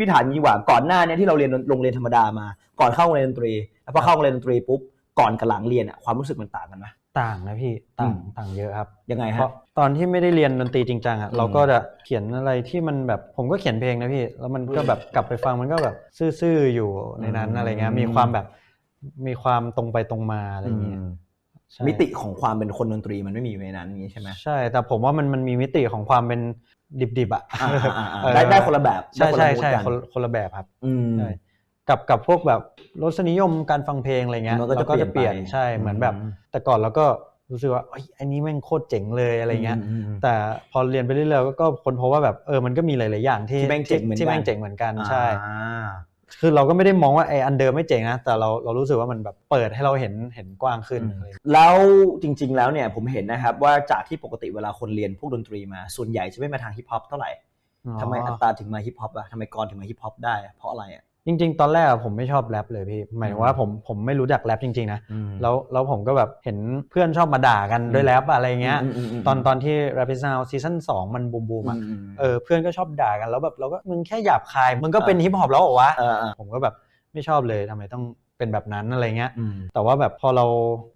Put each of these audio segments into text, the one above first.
พี่ถามงี้ดีกว่าก่อนหน้าเนี้ที่เราเรียนโรงเรียนธรรมดามา ก่อนเข้าโรงเรียนดนตรี แล้วพอเข้าโรงเรียนดนตรีปุ๊บก่อนกับหลังเรียนอะความรู้สึกมันต่างกันไหมต่างนะพี่ต่างอืมต่างเยอะครับยังไงเพฮะราะตอนที่ไม่ได้เรียนดนตรีจริงจังอะอืมเราก็จะเขียนอะไรที่มันแบบผมก็เขียนเพลงนะพี่ แล้วมันก็แบบกลับไปฟังมันก็แบบซื่อๆอยู่ในนั้นอะไรเงี้ยมีความแบบมีความตรงไปตรงมาอะไรเงี้ยอื มใช่มิติของความเป็นคนดนตรีมันไม่มีอยู่ในนั้นอย่างนี้ใช่ไหมใช่ แต่ผมว่ามันมันมีมิติของความเป็นดิบๆอะอ่าอ่าอ่าเออได้ได้คนละแบบใช่ได้ใช่คนละมูดกันใช่คนคนละแบบครับอืมใช่กับกับพวกแบบรสนิยมการฟังเพลงอะไรเงี้ยมันก็จะเราก็จะเปลี่ยนเปลี่ยนไปใช่เหมือนแบบอืมแต่ก่อนเราก็รู้สึกว่าเอ้ยอันนี้แม่งโคตรเจ๋งเลยอะไรเงี้ยอืมอืมแต่พอเรียนไปเรื่อยๆก็ก็ค้นพบว่าแบบเออมันก็มีหลายๆอย่างที่ที่แม่งเจ๋งเหมือนกันที่แม่งเจ๋งเหมือนกันใช่อ่า คือเราก็ไม่ได้มองว่าไอ้อันเดิมไม่เจ๋งนะ แต่เราเรารู้สึกว่ามันแบบเปิดให้เราเห็นเห็นกว้างขึ้นอะไรเงี้ยแล้วจริง ๆ แล้วเนี่ยผมเห็นนะครับว่าจากที่ปกติเวลาคนเรียนพวกดนตรีมา ส่วนใหญ่จะไม่มาทางฮิปฮอปเท่าไหร่ทำไมอัตตาถึงมาฮิปฮอปอะทำไมกรถึงมาฮิปฮอปได้อะเพราะอะไรอะ จริง ๆ ตอนแรกอะผมไม่ชอบแรปเลยพี่หมายถึงว่าผมผมไม่รู้จักแรปจริงๆนะแล้วแล้วผมก็แบบเห็นเพื่อนชอบมาด่ากันด้วยแรปอะไรเงี้ยมมมตอนตอนที่ Rap Is Now ซีซั่น2มันบูมบูมๆอะอืมเออเพื่อนก็ชอบด่ากันแล้วแบบเราก็มึงแค่หยาบคายมึงก็เป็นฮิปฮอปแล้วเหรอวะเออเออผมก็แบบไม่ชอบเลยทำไมต้อง เป็นแบบนั้นอะไรเงี้ยอืมแต่ว่าแบบพอเรา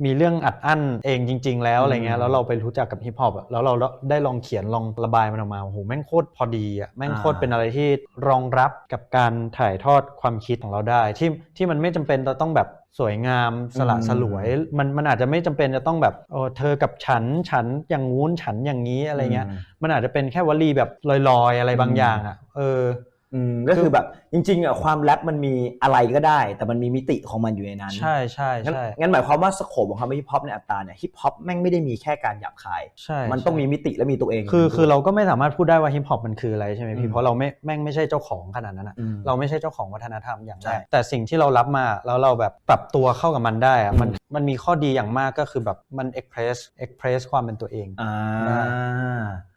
มีเรื่องอัดอั้นเองจริง ๆ แล้วอะไรเงี้อืยมแล้วเราไปรู้จักกับฮิปฮอปอะแล้วเราได้ลองเขียนลองระบายมันออกมาโอ้โหแม่งโคตรพอดีอะแม่งอ่าโคตรเป็นอะไรที่รองรับกับการถ่ายทอดความคิดของเราได้ ที่ที่มันไม่จำเป็นจะต้องแบบสวยงามสละสลวย มันมันอาจจะไม่จำเป็นจะต้องแบบโอ้เธอกับฉันฉันอย่างงู้นฉันอย่างนี้อะไรเงี้ยมันอาจจะเป็นแค่วลีแบบลอยๆ อะไรบางอืมอย่างอะเอออืมก็คือแบบ จริงๆอะความแรปมันมีอะไรก็ได้ แต่มันมีมิติของมันอยู่ในนั้นใช่ใช่งั้นใช่งั้นหมายความว่าสโคปของคำว่าฮิปฮอปในอัตราเนี่ยฮิปฮอปแม่งไม่ได้มีแค่การหยาบคายใช่มันต้องใช่มีมิติและมีตัวเอง คือด้วยคือเราก็ไม่สามารถพูดได้ว่าฮิปฮอปมันคืออะไรใช่ไหมอืพี่มเพราะเราไม่แม่งไม่ใช่เจ้าของขนาดนั้นอะอืมเราไม่ใช่เจ้าของวัฒนธรรมอย่างใช่แรกแต่สิ่งที่เรารับมาแล้วเราแบบปรับตัวเข้ากับมันได้อะมันมันมีข้อดีอย่างมากก็คือแบบมันเอ็กเพรสเอ็กเพรสความเป็นตัวเองอ่า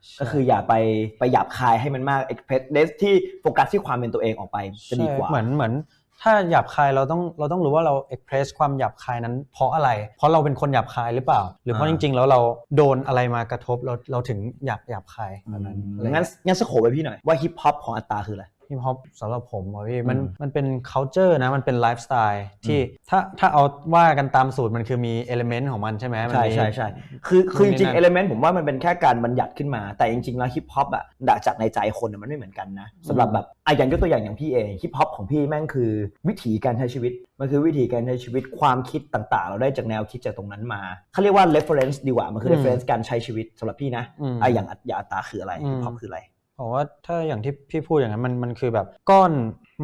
ใช่ก็คืออย่าไปไปหยาบคายให้มันมากเอ็กเพรสเดสที่โฟกัสที่ความเป็นตัวเองออกไปจะดีกว่าใช่เหมือนเหมือนถ้าหยาบคายเราต้องเราต้องรู้ว่าเราเอ็กเพรสความหยาบคายนั้น เพราะอะไร เพราะเราเป็นคนหยาบคายหรือเปล่า หรือเพราะอ่าจริง ๆ แล้วเราโดนอะไรมากระทบเราเราถึงอยากหยาบคายแบบนั้นอะไรงั้นงั้นสโคปไปพี่หน่อยว่าฮิปฮอปของอัตราคืออะไร ฮิปฮอปสำหรับผมอะพี่มันอืมมันเป็น culture นะมันเป็นไลฟ์สไตล์ที่ถ้าถ้าเอาว่ากันตามสูตรมันคือมีเอลิเมนต์ของมันใช่ไหมมันใช่มี ใช่ใช่คือคือจนู่นนี่ริงนั่ๆนเอลเมนต์ผมว่ามันเป็นแค่การบัญญัติขึ้นมา แต่จริงๆแล้วฮิปฮอปอะจากในใจคนอะมันไม่เหมือนกันนะสำหรับแบบอะอย่างยกตัวอย่างอย่างพี่เองฮิปฮอปของพี่แม่งคือวิถีการใช้ชีวิต มันคือวิถีการใช้ชีวิตความคิดต่างๆ เราได้จากแนวคิดจากตรงนั้นมาเขาเรียกว่า reference ดีกว่ามันคือ อืม reference การใช้ชีวิตสำหรับพี่นะอืม อะอย่างอย่างอัตราคืออะไรอืมฮิปฮอปคืออะไร ผมว่าถ้าอย่างที่พี่พูดอย่างนั้นมันมันคือแบบก้อน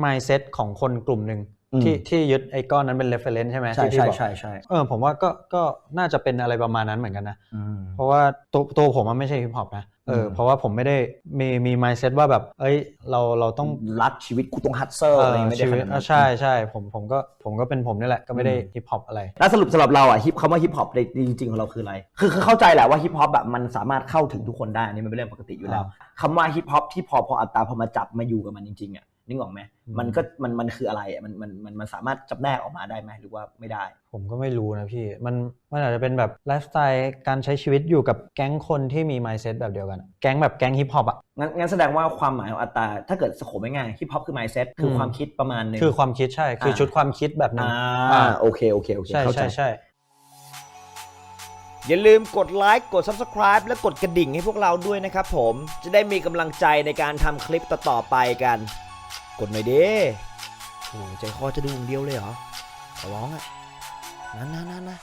mindset ของคนกลุ่มหนึ่งอืมที่ที่ยึดไอ้ก้อนนั้นเป็น reference ใช่ไหมใช่ที่พี่ใช่บอกใช่ใช่เออผมว่าก็ก็น่าจะเป็นอะไรประมาณนั้นเหมือนกันนะอืมเพราะว่าตัวตัวผมมันไม่ใช่ฮิปฮอปนะ เอออมเพราะว่าผมไม่ได้มีมี mindset ว่าแบบ เอ้ยเราเราต้องรักชีวิตกูต้องฮัตเซอร์อะไรไม่ได้ชีขวิตนาดนั้อะนใช่ใช่ผมผมก็ผมก็เป็นผมนี่แหละก็ไม่ได้อืมฮิปฮอปอะไรแล้วสรุปสำหรับเราอะฮิปคำว่าฮิปฮอปในจริงๆของเราคืออะไรคือคือเข้าใจแหละว่าฮิปฮอปแบบมันสามารถเข้าถึงทุกคนได้อันนี่มันเป็นเรื่องปกติอยู่แล้วคำว่าฮิปฮอปที่พอพออัตราพอมาจับมาอยู่กับมันจริงๆอะ นึกออกไหมอืมมันก็มันมันคืออะไรอะมันมันมันมันสามารถจับแนกออกมาได้ไหมหรือว่าไม่ได้ ผมก็ไม่รู้นะพี่มันมันอาจจะเป็นแบบไลฟ์สไตล์การใช้ชีวิตอยู่กับแก๊งคนที่มี mindset แบบเดียวกันอะแก๊งแบบแก๊งฮิปฮอปอะงั้นงั้นแสดงว่าความหมายของอัตราถ้าเกิดสโคปไม่ง่ายฮิปฮอปคือ mindset คืออมความคิดประมาณหนึงคือความคิดใช่ คืออ่าชุดความคิดแบบหนึงอ่าโอเคโอเคโอเคใช่เข้าใจใช่ใช่อย่าลืมกดไลค์กด Subscribe และกดกระดิ่งให้พวกเราด้วยนะครับผม จะได้มีกำลังใจในการทำคลิปต่อๆไปกัน กดหน่อยเด้โอ้ใจคอจะดูอย่างเดียวเลยเหรอขอร้องอะนะนั่นนั่นะ